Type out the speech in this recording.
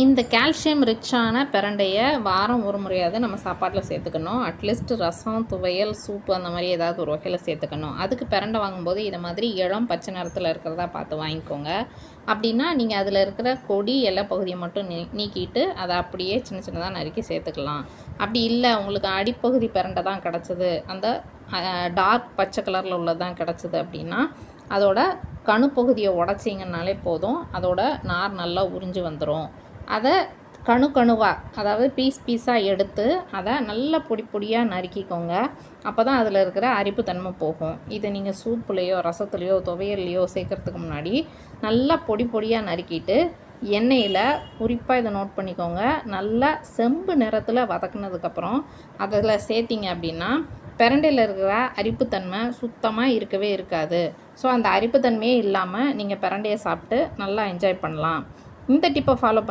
இந்த கால்சியம் ரிச்சான பிரண்டையை வாரம் ஒரு முறையாவது நம்ம சாப்பாட்டில் சேர்த்துக்கணும். அட்லீஸ்ட் ரசம் துவையல் சூப்பு அந்த மாதிரி ஏதாவது ஒரு வகையில் சேர்த்துக்கணும். அதுக்கு பிரண்டை வாங்கும்போது இதை மாதிரி இளம் பச்சை நிறத்தில் இருக்கிறதா பார்த்து வாங்கிக்கோங்க. அப்படின்னா நீங்கள் அதில் இருக்கிற கொடி எல்லா பகுதியை மட்டும் நீ நீக்கிட்டு அதை அப்படியே சின்ன சின்னதாக நறுக்கி சேர்த்துக்கலாம். அப்படி இல்லை உங்களுக்கு அடிப்பகுதி பிரண்டை தான் கிடச்சிது. அந்த டார்க் பச்சை கலரில் உள்ளதான் கிடச்சிது அப்படின்னா அதோட கணுப்பகுதியை உடச்சிங்கனாலே போதும். அதோட நார் நல்லா உறிஞ்சு வந்துடும் அதை கணு கணுவாக அதாவது பீஸ் பீஸாக எடுத்து அதை நல்லா பொடி பொடியாக நறுக்கிக்கோங்க. அப்போ தான் அதில் இருக்கிற அரிப்பு தன்மை போகும். இதை நீங்கள் சூப்புலேயோ ரசத்துலேயோ துவையல்லையோ சேர்க்கறதுக்கு முன்னாடி நல்லா பொடி பொடியாக நறுக்கிட்டு எண்ணெயில் குறிப்பாக இதை நோட் பண்ணிக்கோங்க. நல்லா செம்பு நிறத்தில் வதக்குனதுக்கப்புறம் அதில் சேர்த்திங்க அப்படின்னா பிரண்டையில் இருக்கிற அரிப்புத்தன்மை சுத்தமாக இருக்கவே இருக்காது. ஸோ அந்த அரிப்புத்தன்மையே இல்லாமல் நீங்கள் பிரண்டையை சாப்பிட்டு நல்லா என்ஜாய் பண்ணலாம். இந்த டிப்பை ஃபாலோ பண்ணி